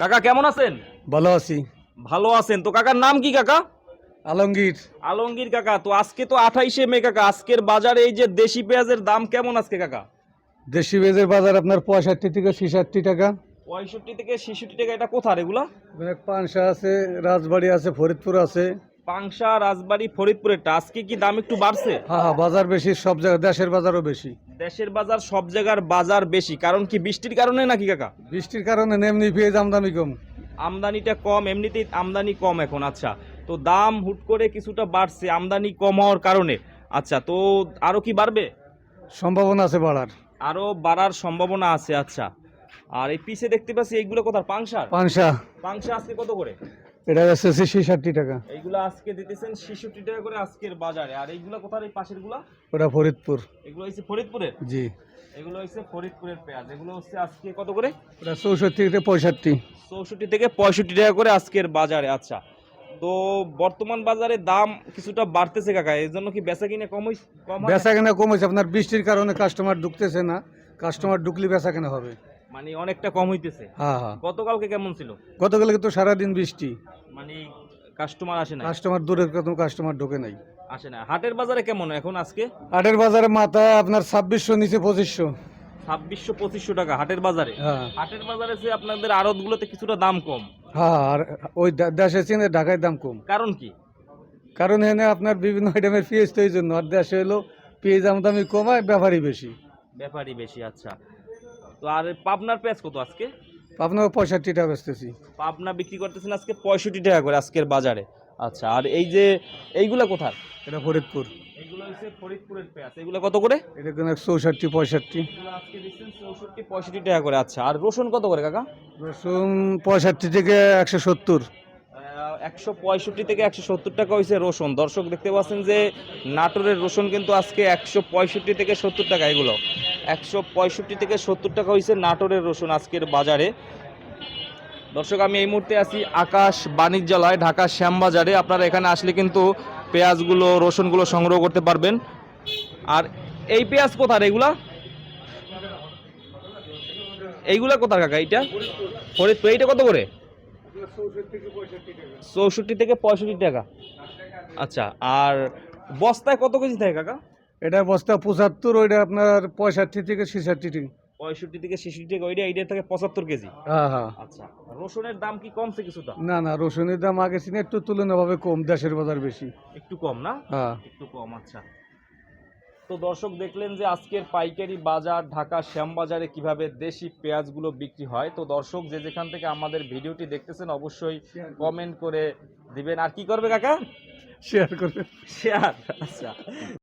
কাকা কেমন আছেন? ভালো আছি। ভালো আছেন। তো কাকার নাম কি কাকা? আলমগীর। আলমগীর কাকা তো আজকে তো আঠাইশে মে কাকা আজকের বাজারে এই যে দেশি পেঁয়াজের দাম কেমন আজকে কাকা? দেশি পেঁয়াজের বাজার আপনার পঁয়ষট্টি থেকে ছিষট্টি টাকা। পঁয়ষট্টি থেকে ছেষট্টি টাকা এটা কোথার এগুলা? অনেক পানসা আছে রাজবাড়ি আছে ফরিদপুর আছে। পাংশা রাজবাড়ি ফরিদপুরেরটা। আজকে কি দাম একটু বাড়ছে? হ্যাঁ হ্যাঁ বাজার বেশি সব জায়গায় দেশের বাজারও বেশি। দেশের বাজার সব জায়গার বাজার বেশি। কারণ কি বৃষ্টির কারণে নাকি কাকা? বৃষ্টির কারণে এমনি পেঁয়াজ আমদানি কম। আমদানিটা কম এমনিতেই আমদানি কম এখন আচ্ছা। তো দাম হুট করে কিছুটা বাড়ছে আমদানি কম হওয়ার কারণে। আচ্ছা তো আরও কি বাড়বে? সম্ভাবনা আছে বাড়ার। আরও বাড়ার সম্ভাবনা আছে আচ্ছা। আর এই পিছে দেখতে পাচ্ছি এইগুলো কোথার? পাংশার? পানসা পাংশা আজকে কত করে? এটা আছে ছেষট্টি টাকা। এইগুলো আজকে দিতেছেন ছেষট্টি টাকা করে আজকের বাজারে। আর এইগুলো কোথার এই পাশেরগুলা ওটা ফরিদপুর। এগুলো হচ্ছে ফরিদপুরের? জি। এগুলো হচ্ছে ফরিদপুরের পেঁয়াজ। এগুলো হচ্ছে আজকে কত করে? ওটা চৌষট্টি থেকে পঁয়ষট্টি। চৌষট্টি থেকে পঁয়ষট্টি টাকা করে আজকের বাজারে। আচ্ছা তো বর্তমান বাজারে দাম কিছুটা বাড়তেছে কাকা। এর জন্য কি বেচা কিনে কম হইছে কম বেচা কেনা কম হয়েছে আপনার বৃষ্টির কারণে কাস্টমার ঢুকতেছে না। কাস্টমার ঢুকলে বেচা কেনা হবে। মানে অনেকটা কম হইতেছে। হ্যাঁ হ্যাঁ। গতকালকে কেমন ছিল? গতকালকে তো সারাদিন বৃষ্টি। মানে কাস্টমার আসে না কাস্টমার দূরের কোনো কাস্টমার ঢোকে নাই। আসে না হাটের বাজারে কেমন এখন আজকে? আটের বাজারে মাথা আপনার ছাব্বিশশো নিচে পঁচিশশো। ছাব্বিশশো পঁচিশশো টাকা হাটের বাজারে? হ্যাঁ। হাটের বাজারে যে আপনাদের আড়ত গুলোতে কিছুটা দাম কম। হ্যাঁ আর ওই দেশে চিনে ঢাকায় দাম কম। কারণ কি? কারণ এনে আপনার বিভিন্ন আইটেমের পেঁয়াজ তো এই জন্য। আর দেশে হলো পেঁয়াজ আমদামি কমায় ব্যাপারই বেশি। ব্যাপারই বেশি আচ্ছা। তো আর পাবনার পেঁয়াজ কত আজকে? আপনার পঁয়ষট্টি টাকা বেচতেছি। পাবনা বিক্রি করতেছেন আজকে পঁয়ষট্টি টাকা করে আজকের বাজারে। আচ্ছা আর এই যে এইগুলা কোথার? এটা ফরিদপুর। এগুলো হচ্ছে ফরিদপুরের পেঁয়াজ। এগুলো কত করে? এটা কোনো চৌষট্টি পঁয়ষট্টি। আজকে দিচ্ছেন চৌষট্টি পঁয়ষট্টি টাকা করে। আচ্ছা আর রসুন কত করে কাকা? রসুন পঁয়ষট্টি থেকে একশো সত্তর। একশো পঁয়ষট্টি থেকে একশো সত্তর টাকা হয়েছে রসুন। দর্শক দেখতে পাচ্ছেন যে নাটোরের রসুন কিন্তু আজকে একশো পঁয়ষট্টি থেকে সত্তর টাকা এগুলো। একশো পঁয়ষট্টি থেকে সত্তর টাকা হয়েছে নাটোরের রসুন আজকের বাজারে। দর্শক, আমি এই মুহূর্তে আছি আকাশ বাণিজ্যালয়, ঢাকা শ্যামবাজারে। আপনারা এখানে আসলে কিন্তু পেঁয়াজগুলো, রসুনগুলো সংগ্রহ করতে পারবেন। আর এই পেঁয়াজ কোথার এগুলা? এইগুলা কোথার কাকা এইটা? ফরিদপুর। এইটা কত করে? চৌষট্টি থেকে পঁয়ষট্টি টাকা। আচ্ছা আর বস্তায় কত কেজি থাকে কাকা? এটা বস্তা পঁচাত্তর ওইটা আপনার পঁয়ষট্টি থেকে ছেষট্টি টাকা পঁয়ষট্টি থেকে ছেষট্টি টাকা ওইটা এইটা থেকে পঁচাত্তর কেজি। হ্যাঁ হ্যাঁ। আচ্ছা রসুনের দাম কি কমছে কিছুটা না না রসুনের দাম আগে ছিল একটু তুলনাভাবে কম দেশের বাজার বেশি। একটু কম না? হ্যাঁ। একটু কম আচ্ছা। তো দর্শক দেখলেন যে আজকের পাইকারি বাজার ঢাকা শ্যামবাজারে কীভাবে দেশি পেঁয়াজগুলো বিক্রি হয়। তো দর্শক যে যেখান থেকে আমাদের ভিডিওটি দেখতেছেন অবশ্যই কমেন্ট করে দিবেন। আর কি করবে কাকা? শেয়ার করে শেয়ার আচ্ছা।